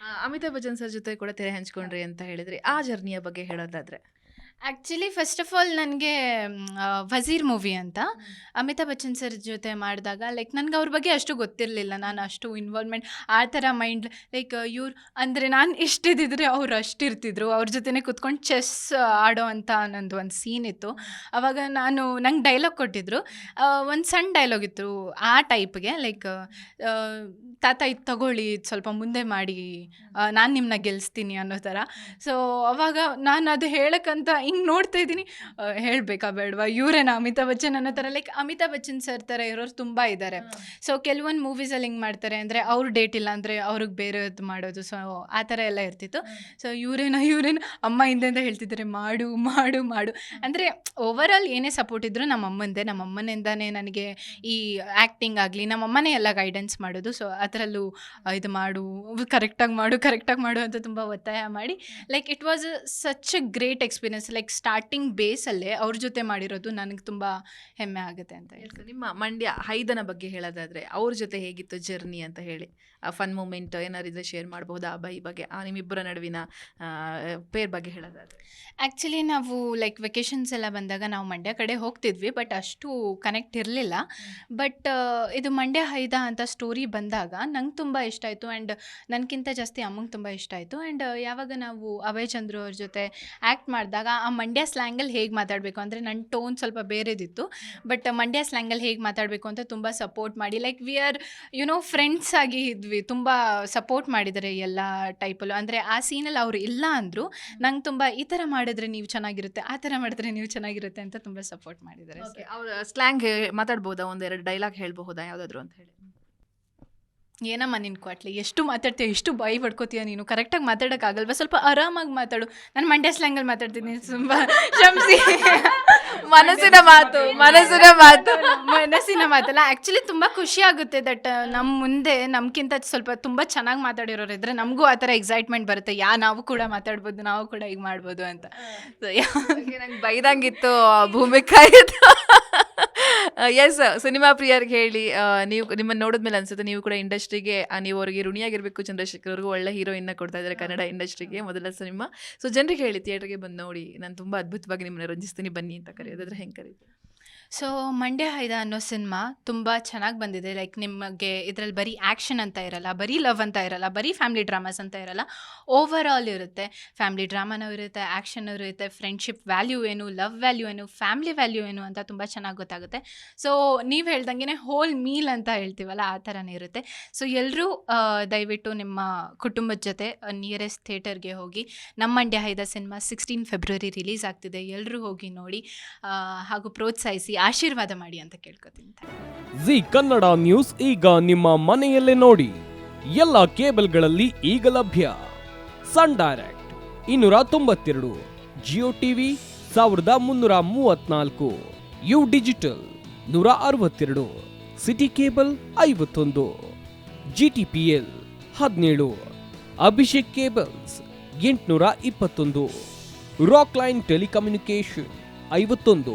Amitabh Bachchan sir ಜೊತೆ ಕೂಡ ತೆರೆ ಹಂಚ್ಕೊಂಡ್ರಿ ಅಂತ ಹೇಳಿದ್ರಿ. ಆ ಜರ್ನಿಯ ಬಗ್ಗೆ ಹೇಳೋದಾದ್ರೆ. ಆ್ಯಕ್ಚುಲಿ ಫಸ್ಟ್ ಆಫ್ ಆಲ್ ನನಗೆ ವಜೀರ್ ಮೂವಿ ಅಂತ ಅಮಿತಾಬ್ ಬಚ್ಚನ್ ಸರ್ ಜೊತೆ ಮಾಡಿದಾಗ ಲೈಕ್ ನನಗೆ ಅವ್ರ ಬಗ್ಗೆ ಅಷ್ಟು ಗೊತ್ತಿರಲಿಲ್ಲ. ನಾನು ಅಷ್ಟು ಇನ್ವಾಲ್ವ್ಮೆಂಟ್ ಆ ಥರ ಮೈಂಡ್ ಲೈಕ್ ಇವ್ರು ಅಂದರೆ ನಾನು ಎಷ್ಟಿದ್ದಿದ್ರೆ ಅವ್ರು ಅಷ್ಟಿರ್ತಿದ್ರು. ಅವ್ರ ಜೊತೆನೇ ಕುತ್ಕೊಂಡು ಚೆಸ್ ಆಡೋ ಅಂತ ನಂದು ಒಂದು ಸೀನ್ ಇತ್ತು. ಅವಾಗ ನಾನು, ನಂಗೆ ಡೈಲಾಗ್ ಕೊಟ್ಟಿದ್ರು. ಒಂದು ಸಣ್ಣ ಡೈಲಾಗ್ ಇತ್ತು ಆ ಟೈಪ್ಗೆ ಲೈಕ್ ತಾತ ಇದು ತಗೊಳ್ಳಿ ಸ್ವಲ್ಪ ಮುಂದೆ ಮಾಡಿ ನಾನು ನಿಮ್ಮನ್ನ ಗೆಲ್ಲಿಸ್ತೀನಿ ಅನ್ನೋ ಥರ. ಸೊ ಅವಾಗ ನಾನು ಅದು ಹೇಳಕ್ಕಂತ ಹಿಂಗೆ ನೋಡ್ತಾ ಇದ್ದೀನಿ. ಹೇಳಬೇಕಾ ಬೇಡವಾ? ಇವರೇನಾ? ಅಮಿತಾಬ್ ಬಚ್ಚನ್ ಅನ್ನೋ ಥರ ಲೈಕ್ ಅಮಿತಾಬ್ ಬಚ್ಚನ್ ಸರ್ ಥರ ಇರೋರು ತುಂಬ ಇದ್ದಾರೆ ಸೊ ಕೆಲವೊಂದು ಮೂವೀಸಲ್ಲಿ ಹಿಂಗೆ ಮಾಡ್ತಾರೆ ಅಂದರೆ ಅವ್ರ ಡೇಟ್ ಇಲ್ಲ ಅಂದರೆ ಅವ್ರಿಗೆ ಬೇರೆದು ಮಾಡೋದು. ಸೊ ಆ ಥರ ಎಲ್ಲ ಇರ್ತಿತ್ತು. ಸೊ ಇವರೇನ ಇವರೇನ? ಅಮ್ಮ ಹಿಂದೆಂದ ಹೇಳ್ತಿದ್ದಾರೆ ಮಾಡು ಮಾಡು ಮಾಡು. ಅಂದರೆ ಓವರ್ ಆಲ್ ಏನೇ ಸಪೋರ್ಟ್ ಇದ್ದರೂ ನಮ್ಮ ಅಮ್ಮಂದೇ ನಮ್ಮ ಅಮ್ಮನಿಂದಾನೇ ನನಗೆ ಈ ಆ್ಯಕ್ಟಿಂಗ್ ಆಗಲಿ ನಮ್ಮ ಅಮ್ಮನೇ ಎಲ್ಲ ಗೈಡೆನ್ಸ್ ಮಾಡೋದು. ಸೊ ಅದರಲ್ಲೂ ಇದು ಮಾಡು ಕರೆಕ್ಟಾಗಿ ಮಾಡು ಕರೆಕ್ಟಾಗಿ ಮಾಡು ಅಂತ ತುಂಬ ಒತ್ತಾಯ ಮಾಡಿ. Like it was such a great experience like starting ಬೇಸಲ್ಲೇ ಅವ್ರ ಜೊತೆ ಮಾಡಿರೋದು ನನಗೆ ತುಂಬ ಹೆಮ್ಮೆ ಆಗುತ್ತೆ ಅಂತ ಹೇಳ್ತೀನಿ. ನಿಮ್ಮ ಮಂಡ್ಯ ಹೈದನ ಬಗ್ಗೆ ಹೇಳೋದಾದ್ರೆ ಅವ್ರ ಜೊತೆ ಹೇಗಿತ್ತು ಜರ್ನಿ ಅಂತ ಹೇಳಿ. ಆ ಫನ್ ಮೂಮೆಂಟ್ ಏನಾರಿದ್ರೆ ಶೇರ್ ಮಾಡಬಹುದಾ? ಆ ಬೈ ಬಗ್ಗೆ ಆ ನಿಮ್ಮಿಬ್ಬರ ನಡುವಿನ ಪೇರ್ ಬಗ್ಗೆ ಹೇಳೋದಾದ್ರೆ. ಆ್ಯಕ್ಚುಲಿ ನಾವು ಲೈಕ್ ವೆಕೇಷನ್ಸ್ ಎಲ್ಲ ಬಂದಾಗ ನಾವು ಮಂಡ್ಯ ಕಡೆ ಹೋಗ್ತಿದ್ವಿ ಬಟ್ ಅಷ್ಟು ಕನೆಕ್ಟ್ ಇರಲಿಲ್ಲ. ಬಟ್ ಇದು ಮಂಡ್ಯ ಹೈದ ಅಂತ ಸ್ಟೋರಿ ಬಂದಾಗ ನಂಗೆ ತುಂಬ ಇಷ್ಟ ಆಯಿತು ಆ್ಯಂಡ್ ನನಗಿಂತ ಜಾಸ್ತಿ ಅಮ್ಮಂಗೆ ತುಂಬ ಇಷ್ಟ ಆಯಿತು. ಆ್ಯಂಡ್ ಯಾವಾಗ ನಾವು ಅಭಯ್ ಚಂದ್ರು ಅವ್ರ ಜೊತೆ ಆ್ಯಕ್ಟ್ ಮಾಡಿದಾಗ ಆ ಮಂಡ್ಯ ಸ್ಲ್ಯಾಂಗಲ್ಲಿ ಹೇಗೆ ಮಾತಾಡಬೇಕು ಅಂದರೆ ನನ್ನ ಟೋನ್ ಸ್ವಲ್ಪ ಬೇರೆದಿತ್ತು. ಬಟ್ ಮಂಡ್ಯ ಸ್ಲ್ಯಾಂಗಲ್ಲಿ ಹೇಗೆ ಮಾತಾಡಬೇಕು ಅಂತ ತುಂಬ ಸಪೋರ್ಟ್ ಮಾಡಿ. Like we are you know friends ಆಗಿ ಇದ್ವಿ. ತುಂಬ ಸಪೋರ್ಟ್ ಮಾಡಿದ್ದಾರೆ ಎಲ್ಲ ಟೈಪಲ್ಲೂ ಅಂದರೆ ಆ ಸೀನಲ್ಲಿ ಅವರು ಇಲ್ಲ ಅಂದರು ನಂಗೆ ತುಂಬ ಈ ಥರ ಮಾಡಿದ್ರೆ ನೀವು ಚೆನ್ನಾಗಿರುತ್ತೆ ಆ ಥರ ಮಾಡಿದ್ರೆ ನೀವು ಚೆನ್ನಾಗಿರುತ್ತೆ ಅಂತ ತುಂಬ ಸಪೋರ್ಟ್ ಮಾಡಿದ್ದಾರೆ ಅವ್ರು ಅವ್ರ ಸ್ಲ್ಯಾಂಗ್ ಮಾತಾಡ್ಬೋದಾ? ಒಂದೆರಡು ಡೈಲಾಗ್ ಹೇಳ್ಬಹುದಾ? ಯಾವುದಾದ್ರು ಅಂತ ಹೇಳಿ. ಏನಮ್ಮ ನಿನ್ ಕ್ವಾಟ್ಲಿ? ಎಷ್ಟು ಮಾತಾಡ್ತೀಯ? ಎಷ್ಟು ಬಾಯಿ ಪಡ್ಕೋತೀಯ ನೀನು? ಕರೆಕ್ಟಾಗಿ ಮಾತಾಡೋಕ್ಕಾಗಲ್ವಾ? ಸ್ವಲ್ಪ ಆರಾಮಾಗಿ ಮಾತಾಡು. ನಾನು ಮಂಡ್ಯ ಸ್ಲ್ಯಾಂಗಲ್ಲಿ ಮಾತಾಡ್ತೀನಿ ತುಂಬ ಕ್ಷಮಿಸಿ ಮನಸ್ಸಿನ ಮಾತು ಮನಸ್ಸಿನ ಮಾತು. ಮನಸ್ಸಿನ ಮಾತಲ್ಲ? ಆ್ಯಕ್ಚುಲಿ ತುಂಬ ಖುಷಿ ಆಗುತ್ತೆ ದಟ್ ನಮ್ಮ ಮುಂದೆ ನಮ್ಗಿಂತ ಸ್ವಲ್ಪ ತುಂಬ ಚೆನ್ನಾಗಿ ಮಾತಾಡಿರೋರು ಇದ್ರೆ ನಮಗೂ ಆ ಥರ ಎಕ್ಸೈಟ್ಮೆಂಟ್ ಬರುತ್ತೆ. ಯಾ ನಾವು ಕೂಡ ಮಾತಾಡ್ಬೋದು ನಾವು ಕೂಡ ಈಗ ಮಾಡ್ಬೋದು ಅಂತ. ನಂಗೆ ಬೈದಂಗಿತ್ತು ಭೂಮಿಕಾಯಿತು ಭೂಮಿಕಾ ಎಸ್ ಸಿನಿಮಾ ಪ್ರಿಯರಿಗೆ ಹೇಳಿ ನೀವು ನೀವು ನೋಡಿದ ನೋಡಿದ್ಮೇಲೆ ಅನ್ಸುತ್ತೆ ನೀವು ಕೂಡ ಇಂಡಸ್ಟ್ರಿಗೆ ನೀವು ಅವರಿಗೆ ಋಣಿಯಾಗಿರ್ಬೇಕು ಚಂದ್ರಶೇಖರ್ ಅವ್ರಿಗೂ ಒಳ್ಳೆ ಹೀರೋಯಿನ್ನ ಕೊಡ್ತಾ ಇದ್ದಾರೆ ಕನ್ನಡ ಇಂಡಸ್ಟ್ರಿಗೆ ಮೊದಲ ಸಿನಿಮಾ. ಸೊ ಜನರಿಗೆ ಹೇಳಿ ಥಿಯೇಟರ್ಗೆ ಬಂದು ನೋಡಿ ನಾನು ತುಂಬ ಅದ್ಭುತವಾಗಿ ನಿಮ್ಮನ್ನ ರಂಜಿಸ್ತೀನಿ ಬನ್ನಿ ಅಂತ ಕರೆಯೋದಾದ್ರೆ ಹೆಂಗೆ ಕರೀತೀವಿ ಸೊ ಮಂಡ್ಯ ಹೈದ ಅನ್ನೋ ಸಿನಿಮಾ ತುಂಬ ಚೆನ್ನಾಗಿ ಬಂದಿದೆ. ಲೈಕ್ ನಿಮಗೆ ಇದರಲ್ಲಿ ಬರೀ ಆ್ಯಕ್ಷನ್ ಅಂತ ಇರಲ್ಲ, ಬರೀ ಲವ್ ಅಂತ ಇರಲ್ಲ, ಬರೀ ಫ್ಯಾಮಿಲಿ ಡ್ರಾಮಾಸ್ ಅಂತ ಇರಲ್ಲ ಓವರ್ ಆಲ್ ಇರುತ್ತೆ ಫ್ಯಾಮಿಲಿ ಡ್ರಾಮಾನೂ ಇರುತ್ತೆ ಆ್ಯಕ್ಷನ್ ಇರುತ್ತೆ ಫ್ರೆಂಡ್ಶಿಪ್ ವ್ಯಾಲ್ಯೂ ಏನು ಲವ್ ವ್ಯಾಲ್ಯೂ ಏನು ಫ್ಯಾಮಿಲಿ ವ್ಯಾಲ್ಯೂ ಏನು ಅಂತ ತುಂಬ ಚೆನ್ನಾಗಿ ಗೊತ್ತಾಗುತ್ತೆ. ಸೊ ನೀವು ಹೇಳ್ದಂಗೆ ಹೋಲ್ ಮೀಲ್ ಅಂತ ಹೇಳ್ತೀವಲ್ಲ, ಆ ಥರನೇ ಇರುತ್ತೆ. ಸೊ ಎಲ್ಲರೂ ದಯವಿಟ್ಟು ನಿಮ್ಮ ಕುಟುಂಬದ ಜೊತೆ ನಿಯರೆಸ್ಟ್ ಥಿಯೇಟರ್ಗೆ ಹೋಗಿ ನಮ್ಮ Mandya Haida cinema sixteen February release ಆಗ್ತಿದೆ. ಎಲ್ಲರೂ ಹೋಗಿ ನೋಡಿ ಹಾಗೂ ಪ್ರೋತ್ಸಾಹಿಸಿ. ಆಶೀರ್ವಾದ ಮಾಡಿ ಅಂತ ಕೇಳ್ಕೊತೀನಿ. ಜಿ ಕನ್ನಡ ನ್ಯೂಸ್ ಈಗ ನಿಮ್ಮ ಮನೆಯಲ್ಲೇ ನೋಡಿ. ಎಲ್ಲ ಕೇಬಲ್ಗಳಲ್ಲಿ ಈಗ ಲಭ್ಯ. ಸನ್ ಡೈರೆಕ್ಟ್ ಇನ್ನೂರ ತೊಂಬತ್ತೆರಡು, ಜಿಯೋ ಟಿವಿ ಸಾವಿರದ ಮುನ್ನೂರ ಮೂವತ್ನಾಲ್ಕು ಯು ಡಿಜಿಟಲ್ ನೂರ ಅರವತ್ತೆರಡು, ಸಿಟಿ ಕೇಬಲ್ ಐವತ್ತೊಂದು ಜಿ ಟಿ ಪಿ ಎಲ್ ಹದಿನೇಳು, ಅಭಿಷೇಕ್ ಕೇಬಲ್ಸ್ ಎಂಟುನೂರ ಇಪ್ಪತ್ತೊಂದು, ರಾಕ್ ಲೈನ್ ಟೆಲಿಕಮ್ಯುನಿಕೇಶನ್ ಐವತ್ತೊಂದು.